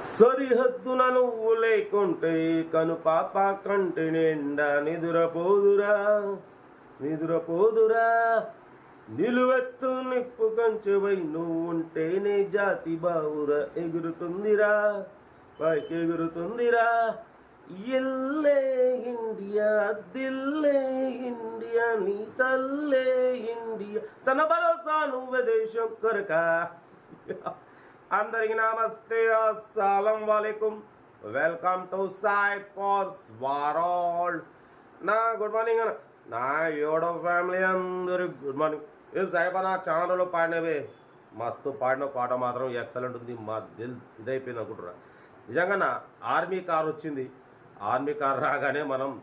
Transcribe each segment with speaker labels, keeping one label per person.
Speaker 1: సరిహద్దున నువ్వు లేకుంటే కను పాప కంటి నిండా నిదురపోదురా నిదురపోదురా. నిలువెత్తు నిప్పు కంచెవై నువ్వు ఉంటేనే జాతి బావుర ఎగురుతుందిరా పైకి ఎగురుతుందిరా. ఎల్లే ఇండియా దిల్లే ఇండియా నీ తల్లే ఇండియా. తన భరోసా నువ్వే దేశం కొరక. అందరికి నమస్తే. అస్సలం వాలేకుం. Welcome to Sai course world. నా గుడ్ మార్నింగ్ అన్న. నా ఏడో ఫ్యామిలీ అందరికి గుడ్ మార్నింగ్. ఏ సాయిబా నా ఛానల్లో పాడినవే. మస్తు పాడిన పాట మాత్రం ఎక్సలెంట్ ఉంది. మా దిల్ ఇదైపోయింది అనుకుంటున్నా. నిజంగా నా ఆర్మీ కార్ వచ్చింది. ఆర్మీ కార్ రాగానే మనం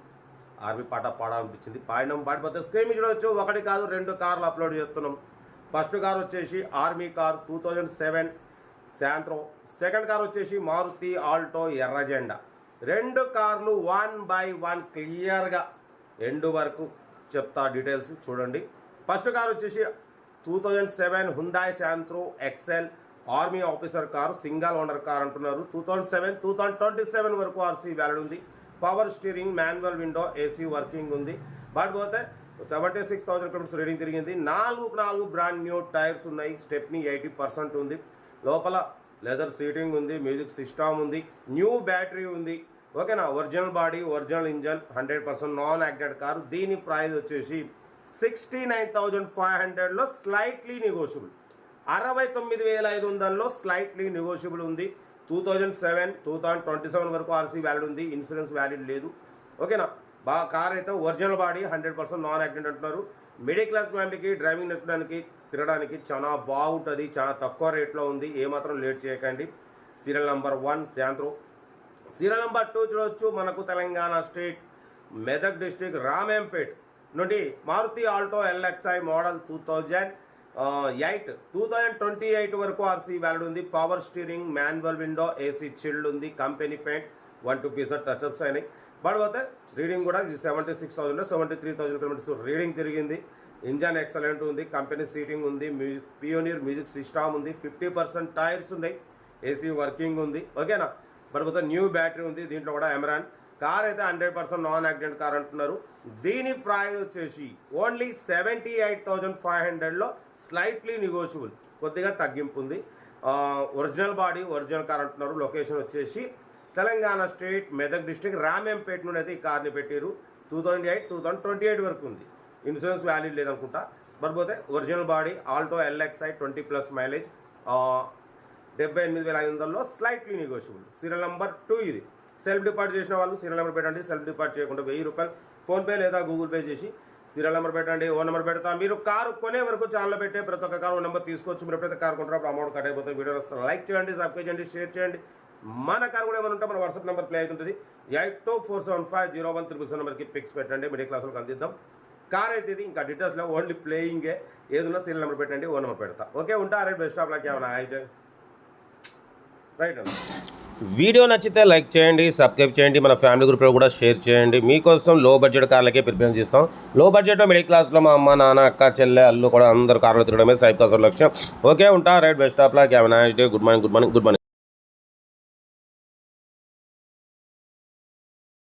Speaker 1: ఆర్మీ పాట పాడాలనిపించింది. పాడినాం. పాడిపోతే స్క్రీన్ మీద చూడవచ్చు ఒకటి కాదు రెండు కార్లు అప్లోడ్ చేస్తున్నాం. ఫస్ట్ కార్ వచ్చేసి army car two thousand seven Santro second car వచ్చేసి మారుతి ఆల్టో ఎర్ర జెండా. రెండు కార్లు వన్ బై వన్ క్లియర్గా ఎండు వరకు చెప్తా డీటెయిల్స్ చూడండి. ఫస్ట్ కార్ వచ్చేసి two thousand seven Hyundai Santro Xcel army officer car single owner car అంటున్నారు. Two thousand seven two thousand twenty seven వరకు ఆర్సీ వ్యాలిడ్ ఉంది. Power steering manual window AC working ఉంది. బట్ పోతే seventy six thousand kilometres reading తిరిగింది. నాలుగు నాలుగు brand new tyres ఉన్నాయి. Stepney eighty percent ఉంది. లోపల లెదర్ సీటింగ్ ఉంది మ్యూజిక్ సిస్టమ్ ఉంది న్యూ బ్యాటరీ ఉంది. ఓకేనా? Original body original engine hundred percent non acted car. దీని ప్రైస్ వచ్చేసి సిక్స్టీ నైన్ థౌజండ్ ఫైవ్ హండ్రెడ్లో స్లైట్లీ నెగోషియబుల్ అరవై తొమ్మిది వేల ఐదు వందల్లో స్లైట్లీ నెగోషియబుల్ ఉంది. Two thousand seven two thousand twenty seven వరకు ఆర్సీ వ్యాలిడ్ ఉంది. ఇన్సూరెన్స్ వ్యాలిడ్ లేదు. ఓకేనా? బాగా కార్ అయితే original body hundred percent non accident అంటున్నారు. మిడిల్ క్లాస్ ఫ్యామిలీకి డ్రైవింగ్ నేర్చుకోవడానికి తిరగడానికి చాలా బాగుంటుంది చాలా తక్కువ రేట్లో ఉంది. ఏమాత్రం లేట్ చేయకండి. Serial number one Santro. Serial number two చూడవచ్చు మనకు తెలంగాణ స్టేట్ మెదక్ డిస్టిక్ రామేంపేట్ నుండి Maruti Alto LXi model two thousand eight. Two thousand twenty eight వరకు ఆర్సీ వ్యాలిడ్ ఉంది. Power steering manual window AC chilled ఉంది. Company paint one two pieces touchups అయినాయి. But పోతే reading కూడా ఇది seventy six thousand seventy three thousand kilometres reading తిరిగింది. Engine excellent ఉంది company seating ఉంది మ్యూజిక్ పియోనియర్ మ్యూజిక్ సిస్టమ్ ఉంది ఫిఫ్టీ పర్సెంట్ టైర్స్ ఉన్నాయి ఏసీ వర్కింగ్ ఉంది ఓకేనా? బట్ పోతే న్యూ బ్యాటరీ ఉంది దీంట్లో కూడా ఎమరాన్ కార్ అయితే hundred percent non accident car అంటున్నారు. దీని ప్రైస్ వచ్చేసి only seventy eight thousand five హండ్రెడ్లో స్లైట్లీ నెగోషియబుల్ కొద్దిగా తగ్గింపు ఉంది. ఒరిజినల్ బాడీ ఒరిజినల్ కార్ అంటున్నారు. లొకేషన్ వచ్చేసి తెలంగాణ స్టేట్ మెదక్ డిస్ట్రిక్ట్ రామేంపేట నుండి అయితే ఈ కార్ని పెట్టారు two thousand eight two thousand twenty eight వరకు ఉంది. ఇన్సూరెన్స్ వ్యాల్యూ లేదనుకుంటా. మరిపోతే original body Alto LXi twenty plus mileage డెబ్బై ఎనిమిది వేల ఐదు వందల్లో slightly negotiable serial number two ఇది. సెల్ఫ్ డిపార్ట్ చేసిన వాళ్ళు సీరియల్ నెంబర్ పెట్టండి. సెల్ఫ్ డిపార్ట్ చేయకుండా వెయ్యి రూపాయలు ఫోన్పే లేదా గూగుల్ పే చేసి సీరియల్ నెంబర్ పెట్టండి ఓ నెంబర్ పెడతా. మీరు కారు కొనే వరకు ఛానల్ పెట్టే ప్రతి ఒక్క కారు నెంబర్ తీసుకోవచ్చు. మీరు ఎప్పుడైతే కారు కొంటారో అమౌంట్ కట్ అయిపోతుంది. వీడియో లైక్ చేయండి సబ్స్క్రైబ్ చేయండి షేర్ చేయండి. మన కారు కూడా ఏమైనా ఉంటే మన వాట్సాప్ నెంబర్ ప్లే అవుతుంటుంది. Eight two four seven five zero one triple seven నెంబర్కి పిక్స్ పెట్టండి. మిడిల్ క్లాస్ వాళ్ళకి అందిద్దాం. కార్ అయితే ఇది ఇంకా డీటెయిల్స్లో ఓన్లీ ప్లేయింగే ఏదైనా సీరియల్ నెంబర్ పెట్టండి. ఓ నెంబర్ పెడతా. ఓకే ఉంటా? రైట్ బెస్ట్ ఆఫ్ లక్ ఏమైనా అయితే రైట్ అన్న? వీడియో నచ్చితే లైక్ చేయండి సబ్స్క్రైబ్ చేయండి మన ఫ్యామిలీ గ్రూప్లో కూడా షేర్ చేయండి. మీకోసం లో బడ్జెట్ కార్లకే ప్రిఫరెన్స్ ఇస్తాం లో బడ్జెట్లో మిడిల్ క్లాస్లో మా అమ్మ నాన్న అక్క చెల్లె అల్లు కూడా అందరు కార్లు తిరగడమే సైబ్ కాసం లక్ష్యం. ఓకే ఉంటా? Right best of luck have nice day good morning good morning good morning